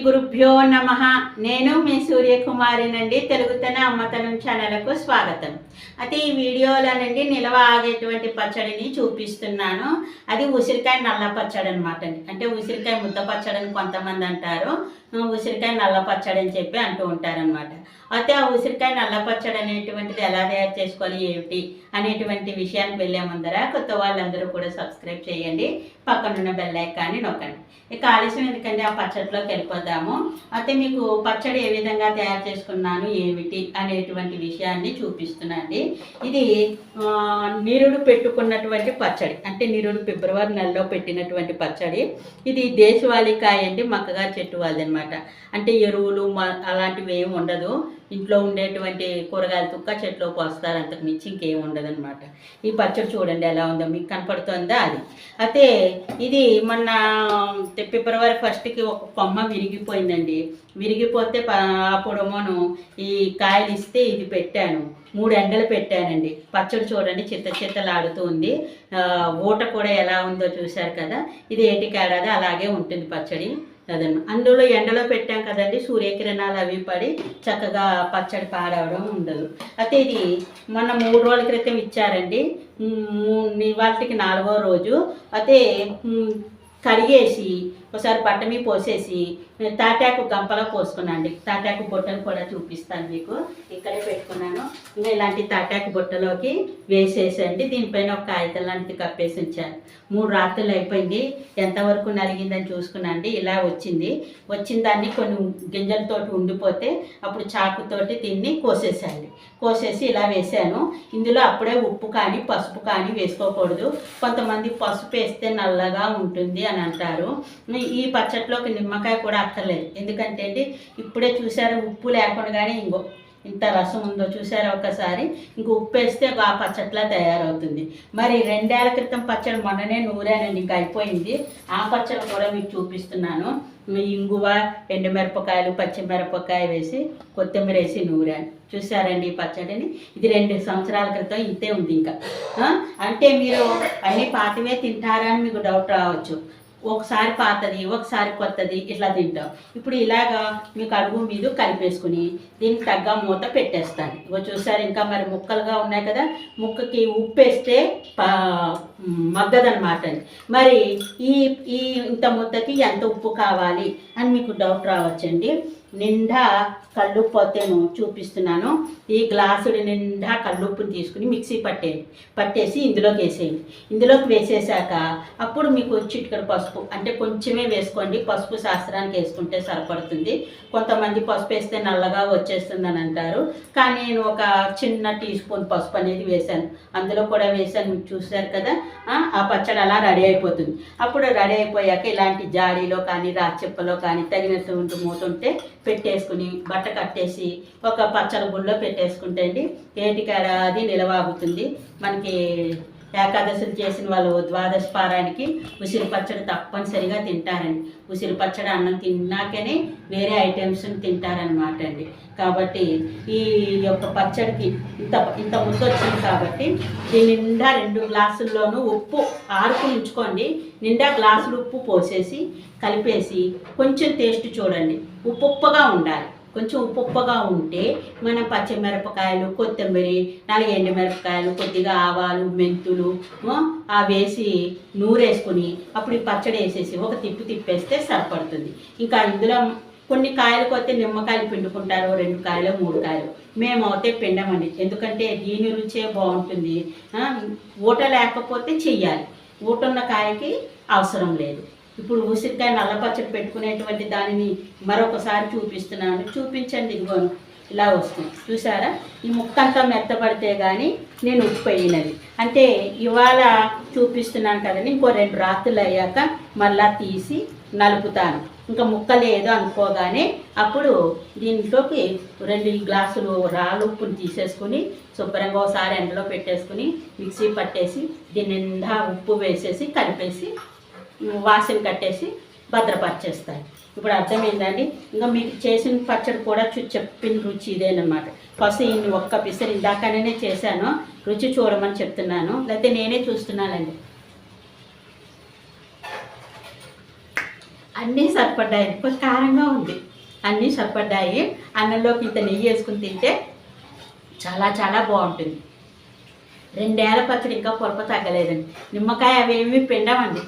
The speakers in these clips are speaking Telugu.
श्री गुरु గురుభ్యో నమ. నేను మీ సూర్యకుమారినండి. తెలుగుతన అమ్మతనం ఛానల్కు స్వాగతం. అయితే ఈ వీడియోలోనండి నిల్వ ఆగేటువంటి పచ్చడిని చూపిస్తున్నాను. అది ఉసిరికాయ నల్ల పచ్చడి అనమాట అండి. అంటే ఉసిరికాయ ముద్ద పచ్చడి అని కొంతమంది అంటారు. ఉసిరికాయ నల్ల పచ్చడి అని చెప్పి అంటూ ఉంటారనమాట అయితే ఆ ఉసిరికాయ నల్ల పచ్చడి అనేటువంటిది ఎలా తయారు చేసుకోవాలి ఏమిటి అనేటువంటి విషయానికి వెళ్ళే ముందర కొత్త వాళ్ళందరూ కూడా సబ్స్క్రైబ్ చేయండి. పక్కనున్న బెల్ ఐకాన్ని నొక్కండి. ఇక ఆలస్యం ఎందుకంటే ఆ పచ్చడిలోకి వెళ్ళిపోదాము. అయితే మీకు పచ్చడి ఏ విధంగా తయారు చేసుకున్నాను ఏమిటి అనేటువంటి విషయాన్ని చూపిస్తున్నాండి ఇది నిరుడు పెట్టుకున్నటువంటి పచ్చడి. అంటే నిరుడు ఫిబ్రవరి నెలలో పెట్టినటువంటి పచ్చడి. ఇది దేశవాళికాయ అండి మక్కగా చెట్టు వాళ్ళది అనమాట అంటే ఎరువులు మ- అలాంటివి ఏమి ఉండదు. ఇంట్లో ఉండేటువంటి కూరగాయల తుక్క చెట్లోకి వస్తారు అంతకు మించి ఇంకేం ఉండదు ఈ పచ్చడి చూడండి ఎలా ఉందో మీకు కనపడుతుందా అది? అయితే ఇది మొన్న ఫిబ్రవరి ఫస్ట్కి ఒక కొమ్మ విరిగిపోయిందండి. విరిగిపోతే ప- అప్పుడేమోను ఈ కాయలు ఇస్తే ఇది పెట్టాను. మూడు ఎండలు పెట్టానండి. పచ్చడి చూడండి చిత్త చిత్తలాడుతూ ఉంది. ఊట కూడా ఎలా ఉందో చూశారు కదా? ఇది ఏటికేడాది అలాగే ఉంటుంది పచ్చడి. అదన్న అందులో ఎండలో పెట్టాం కదండి సూర్యకిరణాలు అవి పడి చక్కగా పచ్చడి పాడవడం ఉండదు. అయితే ఇది మొన్న మూడు రోజుల క్రితం ఇచ్చారండి. వాటికి నాలుగో రోజు. అయితే కడిగేసి ఒకసారి బట్ట మీద పోసేసి తాటాకు గంపలో పోసుకున్నాండి తాటాకు బుట్టలు కూడా చూపిస్తాను మీకు. ఇక్కడే పెట్టుకున్నాను. ఇంకా ఇలాంటి తాటాకు బుట్టలోకి వేసేసండి దీనిపైన ఒక కాగితం లాంటిది కప్పేసి ఉంచాను. మూడు రాత్రులు అయిపోయింది. ఎంతవరకు నలిగిందని చూసుకున్నాండి ఇలా వచ్చింది. వచ్చిన దాన్ని కొన్ని గింజలతోటి ఉండిపోతే అప్పుడు చాకుతోటి దీన్ని కోసేసాండి కోసేసి ఇలా వేసాను. ఇందులో అప్పుడే ఉప్పు కానీ పసుపు కానీ వేసుకోకూడదు. కొంతమంది పసుపు వేస్తే నల్లగా ఉంటుంది అని అంటారు. ఈ పచ్చట్లోకి నిమ్మకాయ కూడా అక్కర్లేదు. ఎందుకంటే అండి ఇప్పుడే చూశారు ఉప్పు లేకుండానే ఇంకో ఇంత రసం ఉందో చూసారా ఒకసారి ఇంక ఉప్పు వేస్తే ఆ పచ్చట్లా తయారవుతుంది. మరి రెండేళ్ళ క్రితం పచ్చడి మొన్ననే నూరానండి ఇంకా అయిపోయింది. ఆ పచ్చడి కూడా మీకు చూపిస్తున్నాను. ఇంగువ ఎండుమిరపకాయలు పచ్చిమిరపకాయ వేసి కొత్తిమీర వేసి నూరాను. చూసారండి ఈ పచ్చడిని? ఇది రెండు సంవత్సరాల క్రితం ఇంతే ఉంది ఇంకా. అంటే మీరు అన్నీ పాతవే తింటారా అని మీకు డౌట్ రావచ్చు. ఒకసారి పాతది ఒకసారి కొత్తది ఇట్లా తింటాం. ఇప్పుడు ఇలాగా మీకు అడుగు మీద కలిపేసుకుని దీనికి తగ్గ మూత పెట్టేస్తాను. ఇగో చూసారు ఇంకా మరి ముక్కలుగా ఉన్నాయి కదా ముక్కకి ఉప్పు వేస్తే మగ్గదనమాట మరి ఈ ఈ ఇంత ముద్దకి ఎంత ఉప్పు కావాలి అని మీకు డౌట్ రావచ్చండి. నిండా కల్లుప్పు నేను చూపిస్తున్నాను. ఈ గ్లాసుడి నిండా కళ్ళుప్పుని తీసుకుని మిక్సీ పట్టేయండి పట్టేసి ఇందులోకి వేసేయండి ఇందులోకి వేసేసాక అప్పుడు మీకు చిటికెడు పసుపు అంటే కొంచెమే వేసుకోండి. పసుపు శాస్త్రానికి వేసుకుంటే సరిపడుతుంది. కొంతమంది పసుపు వేస్తే నల్లగా వచ్చేస్తుందని అంటారు కానీ నేను ఒక చిన్న టీ స్పూన్ పసుపు అనేది వేశాను. అందులో కూడా వేశాను. మీకు చూశారు కదా? ఆ, ఆ పచ్చడి అలా రెడీ అయిపోతుంది. అప్పుడు రెడీ అయిపోయాక ఇలాంటి జాడీలో కానీ రాచెప్పలో కానీ తగినట్టు ఉంటూ మూతుంటే పెట్టేసుకుని బట్ట కట్టేసి ఒక పచ్చల గుళ్ళో పెట్టేసుకుంటే అండి ఏటికాడ అది నిలవాగుతుంది. మనకి ఏకాదశులు చేసిన వాళ్ళు ద్వాదశ పారానికి ఉసిరి పచ్చడి తప్పనిసరిగా తింటారండి. ఉసిరి పచ్చడి అన్నం తిన్నాకనే వేరే ఐటమ్స్ తింటారనమాట అండి. కాబట్టి ఈ యొక్క పచ్చడికి ఇంత ఇంత ముందు వచ్చింది కాబట్టి దీని నిండా రెండు గ్లాసుల్లోనూ ఉప్పు ఆరుకు ఉంచుకోండి. నిండా గ్లాసులు ఉప్పు పోసేసి కలిపేసి కొంచెం టేస్ట్ చూడండి. ఉప్పు ఉప్పుగా ఉండాలి. కొంచెం ఉప్పు ఉంటే మనం పచ్చిమిరపకాయలు కొత్తిమీర నాలుగు ఎండుమిరపకాయలు కొద్దిగా ఆవాలు మెంతులు ఆ, వేసి నూరేసుకుని అప్పుడు ఈ పచ్చడి వేసేసి ఒక తిప్పి తిప్పేస్తే సరిపడుతుంది. ఇంకా ఇందులో కొన్ని కాయలు కొత్త నిమ్మకాయలు పిండుకుంటారు రెండు కాయలు మూడు కాయలు. మేము అయితే పిండమండి. ఎందుకంటే దీని రుచే బాగుంటుంది. ఊట లేకపోతే చెయ్యాలి. ఊట ఉన్న కాయకి అవసరం లేదు. ఇప్పుడు ఉసిరికాయ నల్లపచ్చడి పెట్టుకునేటువంటి దానిని మరొకసారి చూపిస్తున్నాను. చూపించండి ఇదిగోను. ఇలా వస్తుంది. చూసారా? ఈ ముక్క అంతా మెత్తపడితే కానీ నేను ఉప్పు అంటే ఇవాళ చూపిస్తున్నాను కదండి ఇంకో రెండు రాత్రులు అయ్యాక మళ్ళా తీసి నలుపుతాను. ఇంకా ముక్క లేదు అనుకోగానే అప్పుడు దీంట్లోకి రెండు గ్లాసులు రాళ్ళు ఉప్పుని తీసేసుకుని శుభ్రంగా ఒకసారి ఎండలో పెట్టేసుకుని మిక్సీ పట్టేసి దీని నిండా ఉప్పు వేసేసి కలిపేసి వాసన కట్టేసి భద్రపరిచేస్తాయి. ఇప్పుడు అర్థమైందండి? ఇంకా మీకు చేసిన పచ్చడి కూడా చూ చెప్పిన రుచి ఇదేనమాట. ఫస్ట్ ఇన్ని ఒక్క పిసరి ఇందాకనే చేశాను. రుచి చూడమని చెప్తున్నాను. లేకపోతే నేనే చూస్తున్నానండి. అన్నీ సరిపడ్డాయి. కొంచెం కారంగా ఉంది. అన్నీ సరిపడ్డాయి. అన్నంలోకి ఇంత నెయ్యి వేసుకుని తింటే చాలా చాలా బాగుంటుంది. రెండేళ్ళ పచ్చడి ఇంకా పొరప తగ్గలేదండి. నిమ్మకాయ అవేమి పిండమండి.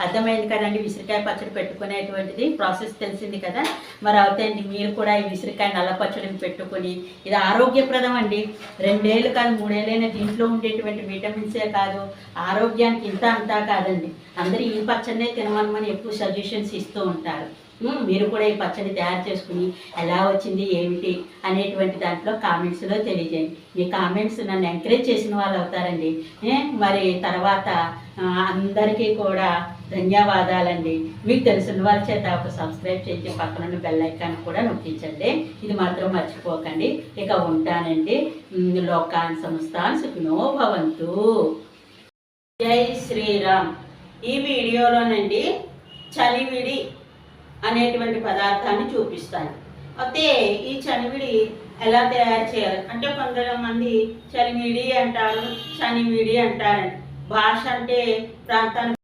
అర్థమైంది కదండి విసిరికాయ పచ్చడి పెట్టుకునేటువంటిది. ప్రాసెస్ తెలిసింది కదా. మరి అవుతాయండి మీరు కూడా ఈ విసిరికాయ నల్ల పచ్చడిని పెట్టుకొని. ఇది ఆరోగ్యప్రదం అండి. రెండేళ్ళు కాదు మూడేళ్ళైనా దీంట్లో ఉండేటువంటి విటమిన్సే కాదు. ఆరోగ్యానికి ఇంత అంతా కాదండి. అందరూ ఈ పచ్చడినే తినమని ఎక్కువ సజెషన్స్ ఇస్తూ ఉంటారు. మీరు కూడా ఈ పచ్చడి తయారు చేసుకుని ఎలా వచ్చింది ఏమిటి? అనేటువంటి దాంట్లో కామెంట్స్లో తెలియజేయండి. మీ కామెంట్స్ నన్ను ఎంకరేజ్ చేసిన వాళ్ళు అవుతారండి. మరి తర్వాత అందరికీ కూడా ధన్యవాదాలండి. మీకు తెలిసిన వాళ్ళ చేత ఒక సబ్స్క్రైబ్ చేసి పక్కన బెల్ ఐకాన్ కూడా నొప్పించండి ఇది మాత్రం మర్చిపోకండి. ఇక ఉంటానండి. లోకాన్ సంస్థాన్ సుఖినో భవంతు. జై శ్రీరామ్. ఈ వీడియోలోనండి చలివిడి అనేటువంటి పదార్థాన్ని చూపిస్తాను అయితే ఈ చనివిడి ఎలా తయారు చేయాలి? అంటే కొంతమంది చలివిడి అంటారు చనివిడి అంటారండి భాష అంటే ప్రాంతానికి